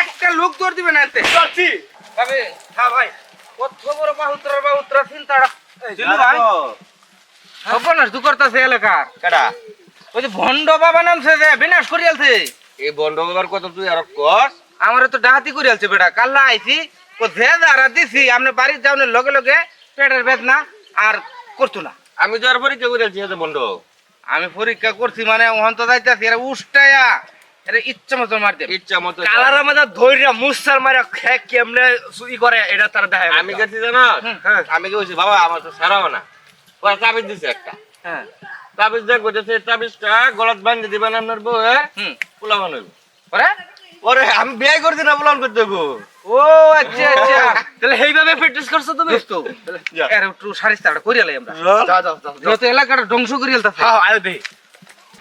একটা লোক দৌড় দিবে না এতে। তবে, হ্যাঁ ভাই, কত বড় বাহুত্রা বাহুত্রা চিন্তাটা। দিলু ভাই, সর্বনাশ দু করতাছে এলাকার। কাটা ওই যে ভণ্ড বাবা নামছে যে বিনাশ করিয়ালছে। এই বন্ধ হবার কথা তুই আর কর আমার তো ডাহাতি করিয়ালছে বেটা। কাল্লা আইছি ও যে দাঁড়া দিছি আপনি বাড়ির যাওয়ার লগে লগে পেটের বেদনা আর করতো না। আমি তো আর পরীক্ষা করে আছি বন্ধ। আমি পরীক্ষা করছি মানে ওহন তো যাইতাছি এরা উষ্টায়া। এরা ইচ্ছা মতো মার দেবে। ইচ্ছা মতো কালার আমাদের ধৈর্য মুসার মারা খে কেমনে ই করে এটা তার দেখা আমি গেছি জানো। আমি বলছি বাবা আমার তো সারাও না। ওরা তাবিজ দিছে একটা। হ্যাঁ। তাবিজ দেখ বলতেছে তাবিজটা গলাত বান্ধে দিবেন আপনার বউ হুম। পোলাবান হইব। ওরে ওরে আমি বিয়ে করছি না পোলান করতে হইব। ও আচ্ছা আচ্ছা। তাহলে এইভাবে প্র্যাকটিস করছ তুমি? দোস্ত যা। এর একটু সারিস্তাটা করিয়ালাই আমরা। যাও যাও যাও যত এলাকাটা ধ্বংস করিয়ালতাছে হ্যাঁ আয় দে।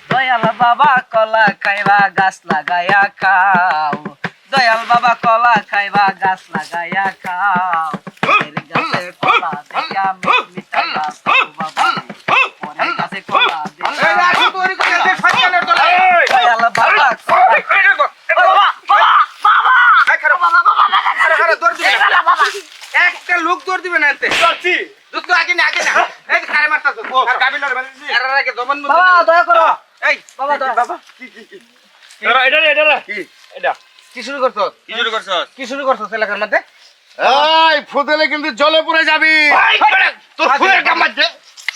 দয়াল বাবা কলা খাইবা গাছ লাগায়া খাও। দয়াল বাবা কলা খাইবা গাছ লাগায়া খাও। গাছে কলা দেখে আমি মিঠাই বাবা। পরের গাছে কলা দেখে এই রাখি তোর কাছে যে শয়তানের দল। দয়াল বাবা কলা এই দেখো, এই বাবা, এই খারাপ। আরে, আরে, দৌড় দিবে না। একটা লোক দৌড় দিবে না এতে দুধ আগে না আগে না। এই যে খারে মারতাছ আর কাবিলার বানিয়েছি এর আগে দমন মন বাবা দয়া করো। এই। বাবা দয়া। বাবা কি কি কি? এটা এটা এটা কি? এটা। কি শুরু করছ? কি শুরু করছস কি শুরু করছ এলাকার মধ্যে? এই ফুদেলে কিন্তু জলে পড়ে যাবি। তোর ফুয়ের কাম মারছে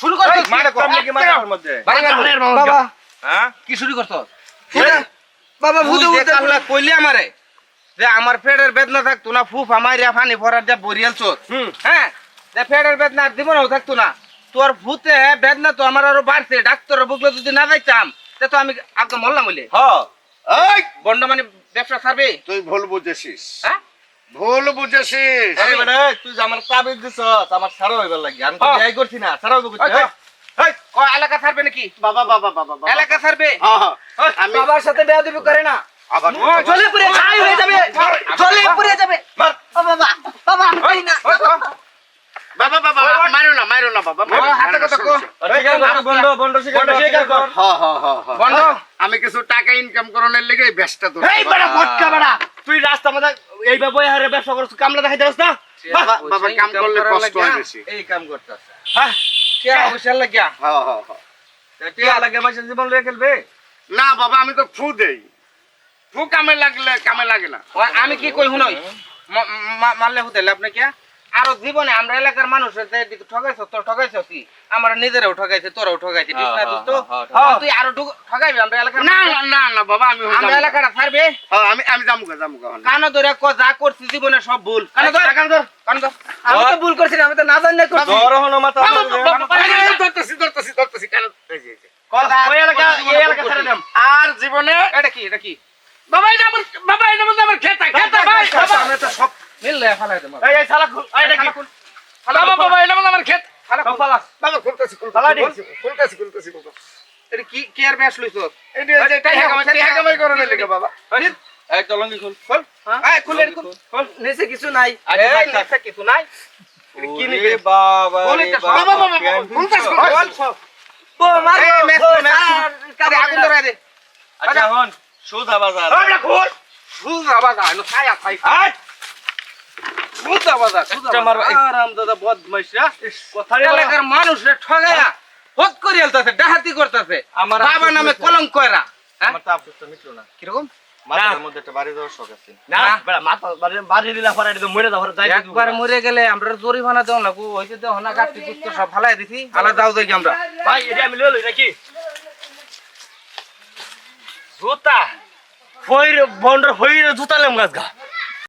শুরু করছ? মার কামনে কি মাথার মধ্যে। বাবা হ্যাঁ? কি শুরু করছ? বাবা যে কাহলা কইলি আমারে। যে আমার পেটের বেদনা থাকতো না ফুফ আমারিয়া ফানি ফরার যা বরিয়াল চোত হ্যাঁ? যে পেটের বেদনা আর জীবনেও থাকতো না। তোর ভূতে বেদনা তো আমার আরও বাড়ছে ডাক্তারের বুকলে যদি না যাইতাম তে তো আমি আগে মরলাম বলে। হ। বন্ড মানে ব্যবসা ছাড়বে? তুই ভুল বুঝেছিস। হ্যাঁ? ভুল বুঝেছিস। আরে বেটা তুই যে আমার তাবিজ দিছস আমার সারা হইবার লাগি। আমি তো। বিয়ে করছি না সারা হইব এলাকা ছাড়বে নাকি? বাবা বাবা বাবা এলাকা ছাড়বে। আমি বাবার সাথে বেয়াদবি করে না। জলে পুড়ে ছাই হয়ে যাবে। জলে পুড়ে যাবে। বাবা বাবা আমি না। বাবা বাবা মারো না মারো না বাবা হ্যাঁ, হ্যাঁ, হ্যাঁ, হ্যাঁ। কিছু টাকা ইনকাম করানোর লেগে ব্যস্ত তো এই বড় ফটকা বড়া তুই রাস্তা মাথা এইভাবে হারে ব্যবসা করছ কামলা দেখাই দাস না? বাবা বাবা কাম করলে কষ্ট হয় বেশি। এই কাম করতেছে। হ্যাঁ কে পয়সা লাগিয়া? হ্যাঁ হ্যাঁ হ্যাঁ। টিয়া লাগে মাসের জীবন লয়ে খেলবে? না বাবা আমি তো ফু দেই। ফু কামে লাগলে কামে লাগে না। ও, আমি কি কই মা- মারলে হতে আপনি কে? আরও জীবনে আমরা এলাকার মানুষের যে দিকে ঠকাইছ তোর ঠকাইছ কি? আমরা নিজেরাও ঠকাইছে তোরাও ঠকাইছে ঠিক না দোস্ত? হ্যাঁ, হ্যাঁ, তুই আরও ঠক- ঠকাইবি আমরা এলাকার না না, না না বাবা আমি আমরা এলাকাটা ছাড়বে? হ্যাঁ আমি আমি যামুগা যামুগা কানো ধরে ক যা করছি জীবনে সব ভুল। কানো ধর কানো ধর কানো ধর। আমি তো ভুল করছি আমি তো না জানি না করছি জ্বর হনো মাথা ধরতেছি ধরতেছি ধরতেছি কেন এই যে, যে। ওই এলাকা এই এলাকা ছেড়ে দাম। আর জীবনে এটা কি এটা কি? বাবা এটা আমার বাবা এটা মধ্যে আমার খেতা খেতা ভাই বাবা তো সব মিললে ফালাই দেব এই এই শালা খুল এই বাবা বাবা এটা মধ্যে আমার খেত ফালা সব ফালাস। বাবা খুলতেছি ফালা খুলতেছি খুলতেছি খুলতেছি খুলতেছি। এটা কি কি আর ব্যাস লইছ? এই যে, টাকা কামাই- টাকা কামাই করানোর লেগে বাবা। এই চলঙ্গি খুল। খোল। এই খুলে খুল। খোল। নিচে কিছু নাই। আচ্ছা, এই। নিচে কিছু নাই। কি নিবে বাবা বাবা খুলতেছি, মার এই আরে আগুন ধরে দে। আচ্ছা হন। সুধা বাজার। সুজা বাজা নো ছায়া ছাই সুজা বাজা সুজা একটা মারবা, এই- আরাম দাদা বদমাইশরা কথারে এলাকার মানুষরে ঠগায়া হত করে আলতাছে ডাহাতি করতেছে। আমার বাবা নামে কলঙ্ক এরা হ্যাঁ? আমার তো আফসোসটা মিটলো না। কীরকম? মাথার মধ্যে একটা বাড়ি দেওয়ার শখ আছে। না? বড় মাথা বাড়ি বাড়ি দিলা পরে এটা মরে গেলে আমরা জরিমানা দেওয়া লাগবো ওই যে দেওয়া না কাটি সব ফালাই দিছি। আলাদা দাও দেখি আমরা। ভাই এটা আমি লই লই নাকি? জুতা। ফয়ের বন্ডর ফয়ের জুতা লেম গাছ গা।